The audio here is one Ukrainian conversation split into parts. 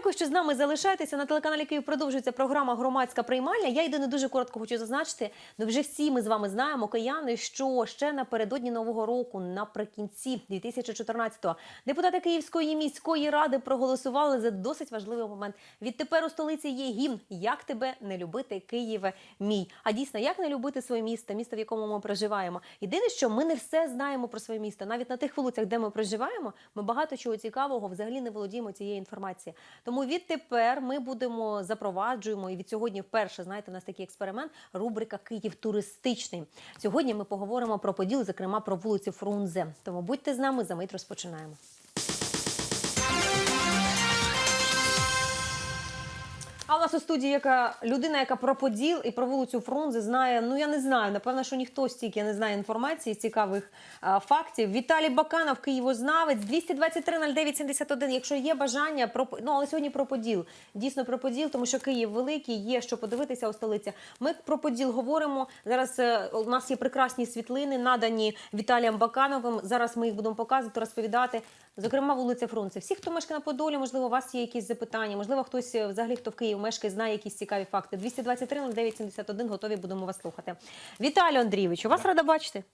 Дякую, що з нами залишаєтеся. На телеканалі Київ продовжується програма Громадська приймальня. Я єдине дуже коротко хочу зазначити. Ну вже всі ми з вами знаємо, кияни, що ще напередодні нового року, наприкінці 2014-го, депутати Київської міської ради проголосували за досить важливий момент. Відтепер у столиці є гімн Як тебе не любити, Києве мій. А дійсно, як не любити своє місто, місто, в якому ми проживаємо. Єдине, що ми не все знаємо про своє місто. Навіть на тих вулицях, де ми проживаємо, ми багато чого цікавого взагалі не володіємо цією інформацією. Тому відтепер ми будемо запроваджуємо і від сьогодні вперше знаєте, у нас такий експеримент. Рубрика Київ туристичний. Сьогодні ми поговоримо про поділ, зокрема про вулицю Фрунзе. Тому будьте з нами, за мить розпочинаємо. А у нас у студії яка людина, яка про Поділ і про вулицю Фрунзе знає. Ну я не знаю. Напевно, що ніхто стільки не знає інформації, цікавих а, фактів. Віталій Баканов, Києвознавець, 223 09 71. Якщо є бажання про ну, але сьогодні про Поділ. Дійсно про Поділ, тому що Київ великий, є що подивитися у столиці. Ми про Поділ говоримо. Зараз е, у нас є прекрасні світлини, надані Віталієм Бакановим. Зараз ми їх будемо показувати, розповідати. Зокрема, вулиця Фрунзе. Всі, хто мешкає на Подолі, можливо, у вас є якісь запитання, можливо, хтось е, взагалі, хто в Києві мешкає, знає якісь цікаві факти. 223 09 71, готові будемо вас слухати. Віталій Андрійович, вас рада бачити.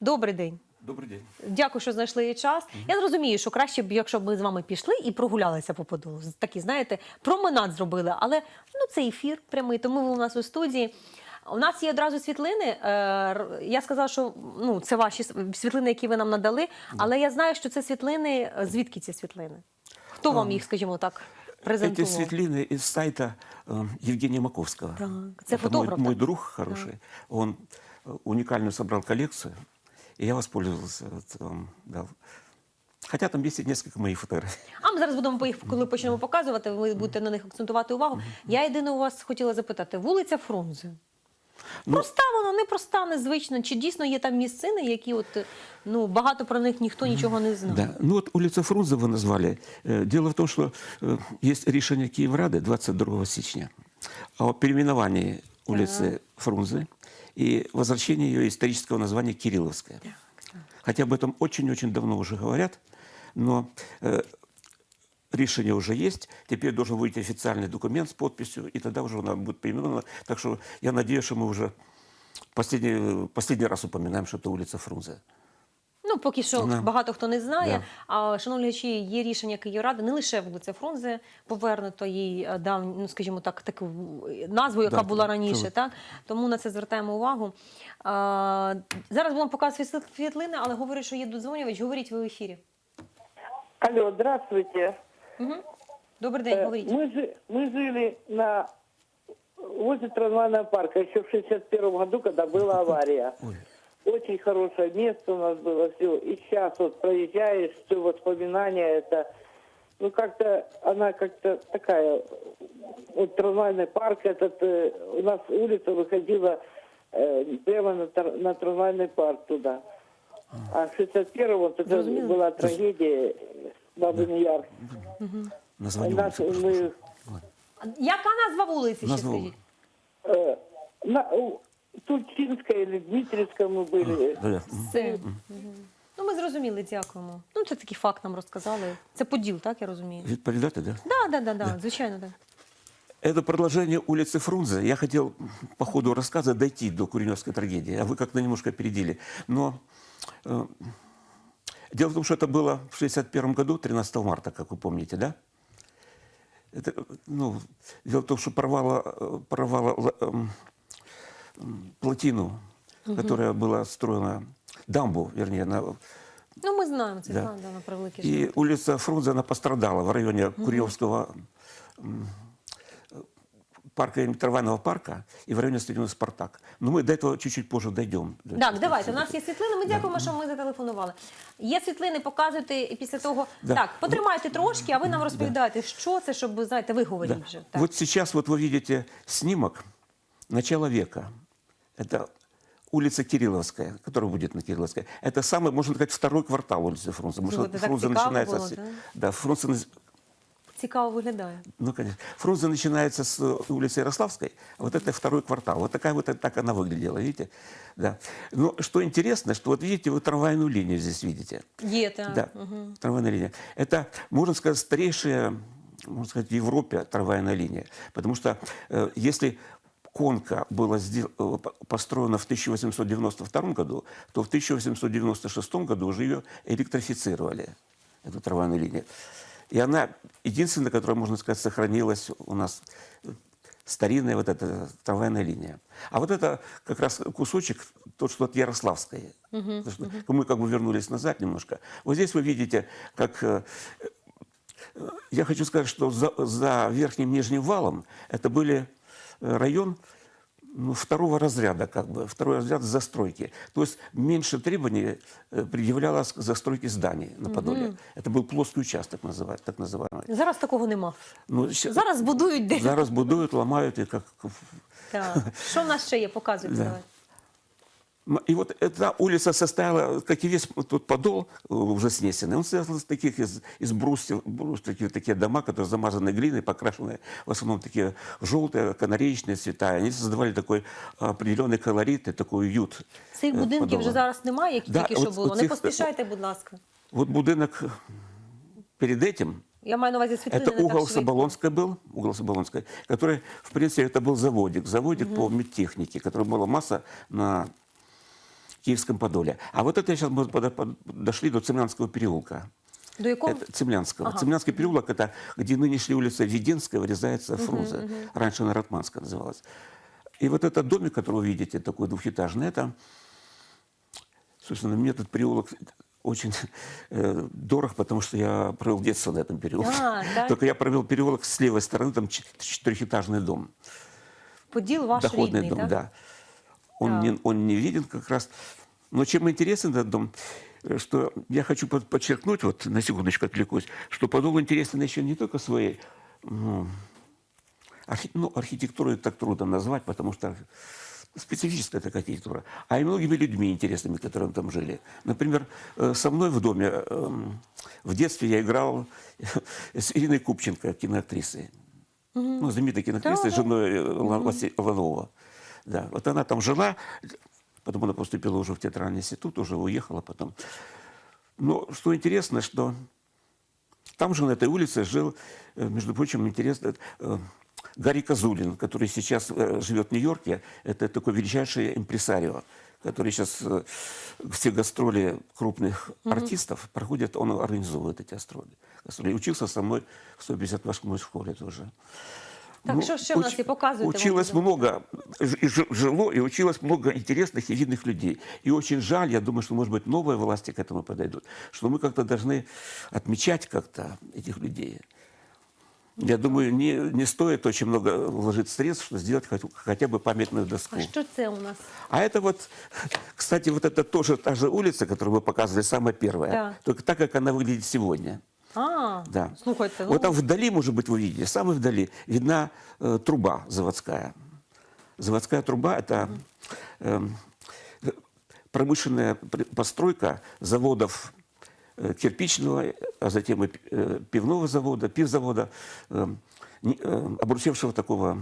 Добрий день. Добрий день. Дякую, що знайшли час. Я зрозумію, що краще б, якщо б ми з вами пішли і прогулялися по Подолу. Такі, знаєте, променад зробили. Але ну це ефір прямий, тому ви у нас у студії. У нас є одразу світлини. Е, Я сказала, що ну це ваші світлини, які ви нам надали. Але я знаю, що це світлини. е, Звідки ці світлини? Хто вам їх, скажімо так, Эти презентував? светлины из сайта э, Евгения Маковского. Так, это Это мой, фотограф, мой да? друг хороший. Он э, уникальную собрал коллекцию, и я воспользовался. Вот, он дал. Хотя там есть и несколько моих фотографий. А ми зараз будемо по їх, коли почнемо показувати, ви будете на них акцентувати увагу. Я єдине у вас хотіла запитати: вулиця Фрунзе. Ну, Проста вона, непроста, незвична. Чи дійсно є там місцини, які от ну багато про них ніхто нічого не знає? Да. Ну вот улица Фрунзе вы назвали. Э, Дело в том, что э, есть решение Киеврады 22 січня о переименовании улицы Фрунзе и возвращении ее исторического названия Кирилловская. Хотя об этом очень-очень давно уже говорят, но э, решение уже есть. Теперь должен выйти официальный документ с подписью, и тогда уже она будет переименована. Так что я надеюсь, что мы уже последний, последний раз упоминаем, что это улица Фрунзе. Ну, поки що Да. багато хто не знає. Да. А шановні глядачі, є рішення Київради, не лише вулиця Фрунзе повернуто їй е, дав, ну скажімо так, таку е, назву, яка Да, була це- раніше. це- Так тому на це звертаємо увагу. А, зараз будемо показувати світ- світлини, але говорять, що є додзвонювач. Говоріть ви в ефірі. Алло, здравствуйте. Угу. Добрий день, Э, говоріть. Мы, жи- мы жили на возле трамвайного парка еще в 61 году, когда была авария. Ой. Очень хорошее место у нас было все. И сейчас вот проезжаешь, все воспоминания это, ну как-то она как-то такая, вот трамвайный парк этот, э, у нас улица выходила э, прямо на, на трамвайный парк туда. А в 61-м вот это Зрозуміло. была трагедия Бабин Яр. Название Нас, улицы, прошу мы, прощения. Яка назва вулиці? Ще Назва скажіть? э, на, у Тульчинская или Дмитриевская мы были. Да, да. Все. Ну, ми зрозуміли, дякуємо. Ну, це такий факт нам розказали. Це поділ, так я розумію. Відповідати, да? Так, да, да, да, звичайно, так. Это продолжение улицы Фрунзе. Я хотел по ходу рассказа дойти до Куреневской трагедии, а вы как-то немножко опередили. Но э, дело в том, что это было в 61 году, 13 марта, как вы помните, да? Это, э, ну, дело в том, что порвало, э, порвало л- эм, м, плотину, которая была строена, дамбу, вернее, на, Ну, ми знаємо це, Да. знаємо, да, на превеликий и жаль. улица Фрунзе, она пострадала в районе Курьевского м, парка, трамвайного парка и в районе стадиона «Спартак». Но мы до этого чуть-чуть позже дойдем. До Так, этого давайте. У события. нас є світлини. Ми дякуємо, що ми зателефонували. Є світлини, показуйте і після того. Да. Так, потримайте трошки, а ви нам розповідаєте, що це, щоб ви знаєте, ви говоріть Да. вже. Так. Вот сейчас вот вы видите снимок начала века. Это улица Кирилловская, которая будет на Кирилловской. Это самый, можно сказать, второй квартал улицы Фрунзе. Потому Ну, что это так Фрунзе цікаво начинается... було, с- да? Да, Фрунзе на- Цікаво виглядає. Ну, конечно. Фрунзе начинается с э, улицы Ярославской, а вот это второй квартал. Вот такая вот так она выглядела, видите? Да. Но что интересно, что вот видите, вы трамвайную линию здесь видите. Є, так. Да, трамвайная линия. Это, можно сказать, старейшая можно сказать, в Европе трамвайная линия. Потому что э, если конка была сдел- э, по- построена в 1892 году, то в 1896 году уже ее электрифицировали, эту трамвайную линию. И она единственная, которая, можно сказать, сохранилась у нас э, старинная вот эта трамвайная линия. А вот это как раз кусочек, тот, что от Ярославской. Потому что Мы как бы вернулись назад немножко. Вот здесь вы видите, как э, я хочу сказать, что за, за верхним нижним валом это были э, район ну, второго разряда, как бы, второй разряд застройки. То есть меньше требований э, предъявлялось к застройке зданий на Подоле. Это был плоский участок, называть, так называемый. Зараз такого нема. Ну, ща- Зараз будують десь. Зараз будують, ламають, і як Так. Що в нас ще є? Показуйте. Да. давайте. М, И вот эта улица состояла, как и весь тот подол э, уже снесенный, он состоял из таких, из, из брусьев, брус, такие, такие дома, которые замазаны глиной, покрашенные, в основном такие желтые, канареечные цвета. Они создавали такой определенный колорит и такой уют. Цих э, будинків подола. вже зараз немає, які Да, тільки що от- було. от Не цих- поспішайте, будь ласка. Вот будинок перед этим, Я маю на увазі світлини. это не так угол швидко. Соболонской был, угол Соболонской, который, в принципе, это был заводик, заводик по медтехнике, который была масса на Киевском Подоле. А вот это сейчас мы дошли до Цемлянского переулка. До якого? Это Цемлянского. Ага. Цемлянский переулок это где нынешняя улица Веденская вырезается Фрунзе. Раньше она Ратманская называлась. И вот этот домик, который вы видите, такой двухэтажный, это, собственно, мне этот переулок очень э, дорог, потому что я провел детство на этом переулке. А. Только я провел переулок с левой стороны, там чет- четырехэтажный дом. Поділ ваш доходный рідний, дом, так? да. Он, Так. не, он не виден как раз. Но чем интересен этот дом, э, что я хочу под- подчеркнуть, вот на секундочку отвлекусь, что Подол интересен еще не только своей ну, архи- ну, архитектурой так трудно назвать, потому что специфическая такая архитектура, а и многими людьми интересными, которые там жили. Например, э, со мной в доме эм, в детстве я играл с Ириной Купченко, киноактрисой. Ну, знаменитой киноактрисой, Да-да. женой э, Васи- Ланова. Да, вот она там жила, потом она поступила уже в театральный институт, уже уехала потом. Но что интересно, что там же на этой улице жил, э, между прочим, интересно, э, Гарри Козулин, который сейчас э, живет в Нью-Йорке. Это такой величайший импресарио, который сейчас э, все гастроли крупных артистов проходят, он организовывает эти гастроли. гастроли. И учился со мной в 158-й школе тоже. Так, що ще в нас уч- є? Показуйте, Училось много, и жило, и училось много интересных и видных людей. И очень жаль, я думаю, что, может быть, новые власти к этому подойдут, что мы как-то должны отмечать как-то этих людей. Я думаю, не, не стоит очень много вложить средств, чтобы сделать хоть- хотя бы памятную доску. А що це у нас? А это вот, кстати, вот это тоже та же улица, которую вы показывали, самая первая. Да. Только так, как она выглядит сегодня. А, Да. слухайте, Вот там вдали, может быть, вы видите, самой вдали, видна э, труба заводская. Заводская труба – это эм, промышленная постройка заводов э, кирпичного, а затем и э, пивного завода, пивзавода, эм, э, обрусевшего такого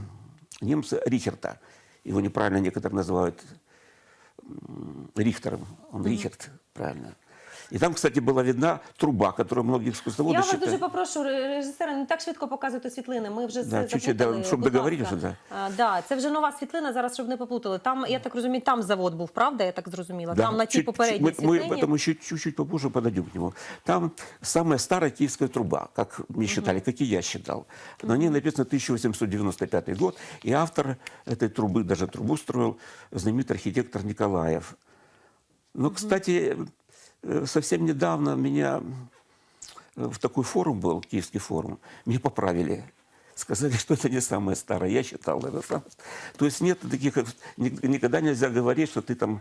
немца Рихерта. Его неправильно некоторые называют Рихтером. Он Рихерт, правильно. И там, кстати, была видна труба, которую многие экскурсоводы Я вас считают- дуже попрошу, ре- режисера, не так швидко показуйте світлини. Ми вже Да, з- чуть-чуть, заплутали. да, щоб Будь договорити ласка. вже, да. А, да, це вже нова світлина, зараз щоб не поплутали. Там, я так розумію, там завод був, правда? Я так зрозуміла. Да, Там на тій чуть- попередній чуть- мы, мы світлині. потом еще чуть-чуть попозже подойдем к нему. Там самая старая киевская труба, как мне считали, как и я считал. На ней написано 1895 год, и автор этой трубы, даже трубу строил знаменитый архитектор Николаев. Но, кстати, э, совсем недавно меня э, в такой форум был, киевский форум, меня поправили. Сказали, что это не самое старое. Я считал это самое. То есть нет таких... э, ни- Никогда нельзя говорить, что ты там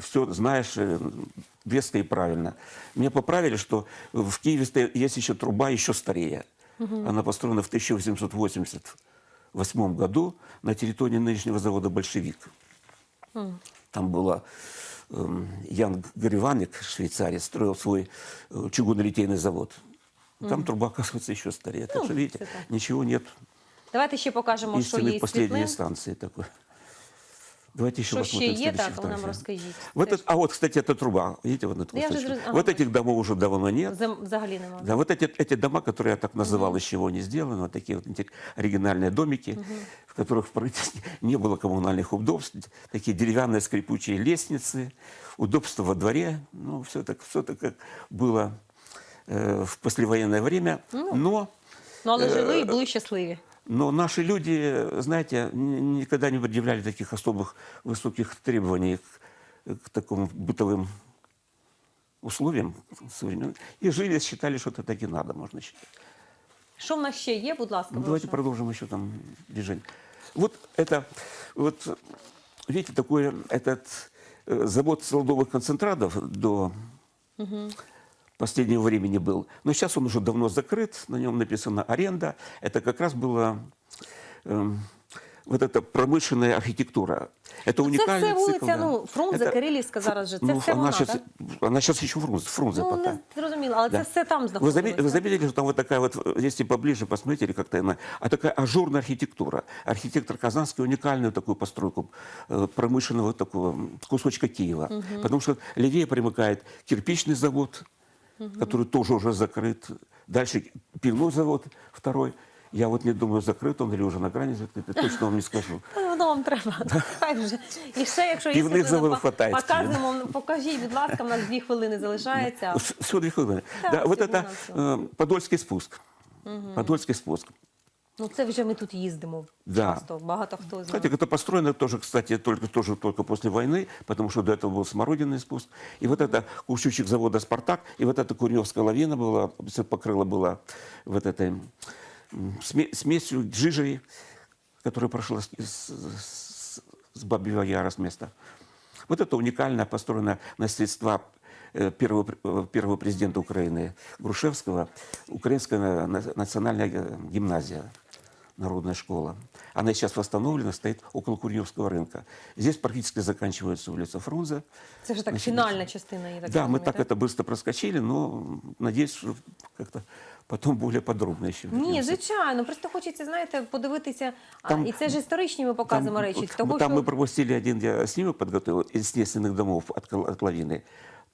все знаешь э, веско и правильно. Меня поправили, что в Киеве есть еще труба еще старее. Она построена в 1888 году на территории нынешнего завода «Большевик». Там было эм, Ян Гриваник, швейцарец, строил свой э, чугунно-литейный завод. Там труба, оказывается, еще старее. Так Ну, что, видите, это так. ничего нет Давайте ще покажемо, що истины є в последней світлин. инстанции такой. Давайте еще Що ще посмотрим є, следующие так, ви нам фотографии. розкажіть. Вот Теж это, а вот, кстати, эта труба. Видите, вот этот Я же кусочек? зрозумела. Вот Ага. этих домов уже давно нет. зем- взагалі немає. Да, вот эти, эти дома, которые я так называл, из чего они сделаны, вот такие вот интер- оригинальные домики, в которых практически не было коммунальных удобств, такие деревянные скрипучие лестницы, удобства во дворе, ну, все так, все так, как было э, в послевоенное время. Но, Ну але Е, жили і були щасливі. но наши люди, знаете, никогда не предъявляли таких особых высоких требований к, к такому бытовым условиям современным. И жили, считали, что это так и надо, можно считать. Що в нас ще є, будь ласка, Ну, давайте продолжим еще там движение. Вот это, вот, видите, такой этот э, завод солодовых концентратов до последнего времени был. Но сейчас он уже давно закрыт, на нем написано аренда. Это как раз была эм, вот эта промышленная архитектура. Это Ну, це уникальный все вулиця, цикл. да. ну, Фрунзе, Это- Кирилівська зараз же. Це ну, все она вона, сейчас, так? она сейчас еще Фрунзе, Фрунзе Ну, пока. не зрозуміло, але це Да. все там Вы знаходилося. заметили, вы заметили, что там вот такая вот, э, если поближе посмотрите, как-то она, а такая ажурная архитектура. Архитектор Казанский уникальную такую постройку э, промышленного такого м, кусочка Киева. Потому что левее примыкает кирпичный завод, который тоже уже закрыт. Дальше пивной завод второй. Я вот не думаю, закрыт он или уже на грани закрыт, точно вам не скажу. Ну, Воно вам треба. Хай вже. І ще, якщо є Півних світлина, заводів по- хватає. показуємо, покажіть, будь ласка, в нас дві хвилини залишається. Всего две хвилины. Да, Да, вот это всего-навсего. э, Подольский спуск. Подольский спуск. Ну це вже ми тут їздимо Да. часто. Багато хто знає. Кстати, это построено тоже, кстати, только, тоже только после войны, потому что до этого был смородиный спуск. И вот это кущучек завода «Спартак», и вот эта Курневская лавина была, всё покрыла была вот этой м, сме- смесью, жижей, которая прошла с, с, с- с Бабьего Яра с места. Вот это уникальное, построено на средства э, первого, пр- э, первого президента Украины Грушевского, Украинская на- национальная э, гимназия, народная школа. Она сейчас восстановлена, стоит около Курневского рынка. Здесь практически заканчивается улица Фрунзе. Це вже так Значит, фінальна частина. Я так да, мы розумію, так это быстро проскочили, но надеюсь, что как-то потом более подробно еще. Ні, вернемся. звичайно, просто хочеться, знаєте, подивитися. А, Там- і це ж історичні ми показуємо Там, речі. вот, Того, там що... мы пропустили один, я снимок подготовил из снесенных домов от, кол- от лавины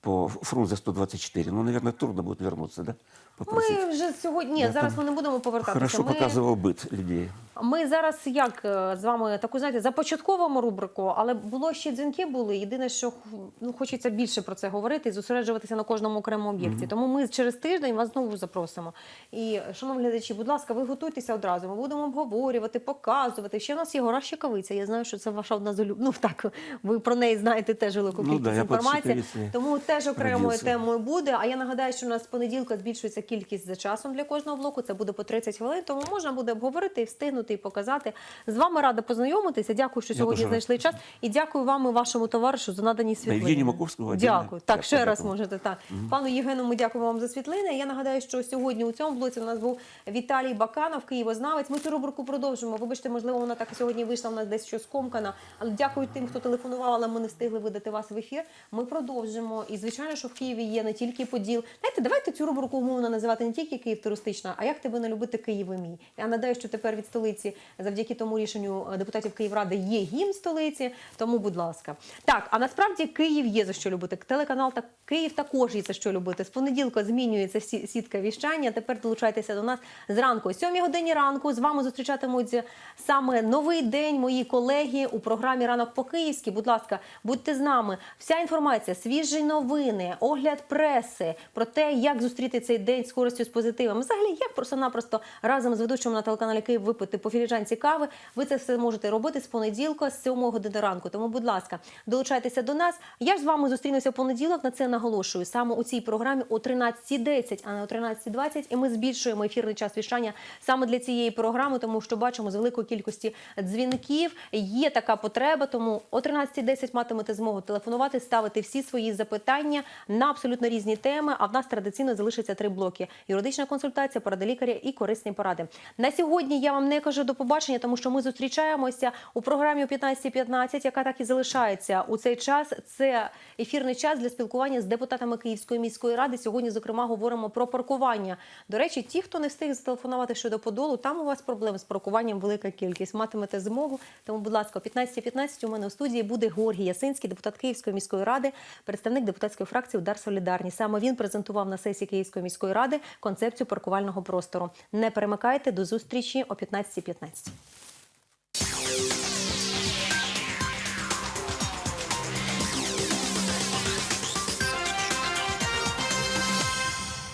по Фрунзе 124. Ну, наверное, трудно будет вернуться, да? Попросить. Ми вже сьогодні. Ні, Я зараз там ми не будемо повертатися. Хорошо ми... показывал быт людей. Ми зараз як е, з вами таку знаєте, започатковуємо рубрику, але було ще дзвінки були. Єдине, що ну хочеться більше про це говорити і зосереджуватися на кожному окремому об'єкті. Тому ми через тиждень вас знову запросимо. І шановні глядачі, будь ласка, ви готуйтеся одразу. Ми будемо обговорювати, показувати. Ще в нас є гора Щекавиця. Я знаю, що це ваша одна з улюб... Ну так ви про неї знаєте теж велику Ну кількість да, інформації. Тому теж окремою родився. темою буде. А я нагадаю, що у нас з понеділка збільшується кількість за часом для кожного блоку. Це буде по 30 хвилин. Тому можна буде обговорити і встигнути і показати. З вами рада познайомитися. Дякую, що Я сьогодні дуже знайшли час. І дякую вам і вашому товаришу за надані світлини. Євгенію Маковському отдельно Дякую. Так, ще раз можете так. Пану Євгену, ми дякуємо вам за світлини. Я нагадаю, що сьогодні у цьому блоці у нас був Віталій Баканов, Києвознавець. Ми цю рубрику продовжимо. Вибачте, можливо, вона так сьогодні вийшла. У нас десь щось скомкана. Але дякую тим, хто телефонував, але ми не встигли видати вас в ефір. Ми продовжимо. І звичайно, що в Києві є не тільки Поділ. Знаєте, давайте цю рубрику умовно називати не тільки Київ туристична, а як тебе не любити Київ і мій. Я нагадаю, що тепер від столиці, завдяки тому рішенню е, депутатів Київради, є гімн столиці. Тому, будь ласка, так. А насправді Київ є за що любити. Телеканал та Київ також є за що любити. З понеділка змінюється сі- сітка віщання. Тепер долучайтеся до нас зранку, о 7 годині ранку. З вами зустрічатимуть саме новий день. Мої колеги у програмі Ранок по Київськи. Будь ласка, будьте з нами. Вся інформація, свіжі новини, огляд преси про те, як зустріти цей день з користю з позитивом. Взагалі, як просто-напросто разом з ведучим на телеканалі Київ випити по філіжанці кави. Ви це все можете робити з понеділка, з 7 години ранку. Тому, будь ласка, долучайтеся до нас. Я ж з вами зустрінуся в понеділок. На це наголошую саме у цій програмі о 13.10, а не о 13.20. І ми збільшуємо ефірний час віщання саме для цієї програми, тому що бачимо з великої кількості дзвінків. Є така потреба, тому о 13.10 матимете змогу телефонувати, ставити всі свої запитання. Питання на абсолютно різні теми. А в нас традиційно залишиться три блоки: юридична консультація, порада лікаря і корисні поради. На сьогодні я вам не кажу до побачення, тому що ми зустрічаємося у програмі о 15.15, яка так і залишається у цей час. Це ефірний час для спілкування з депутатами Київської міської ради. Сьогодні, зокрема, говоримо про паркування. До речі, ті, хто не встиг зателефонувати щодо подолу, там у вас проблем з паркуванням велика кількість. Матимете змогу. Тому, будь ласка, о 15.15 у мене у студії буде Георгій Ясинський, депутат Київської міської ради, представник депутатської фракції Удар Солідарні. Саме він презентував на сесії Київської міської ради концепцію паркувального простору. Не перемикайте до зустрічі о 15.15.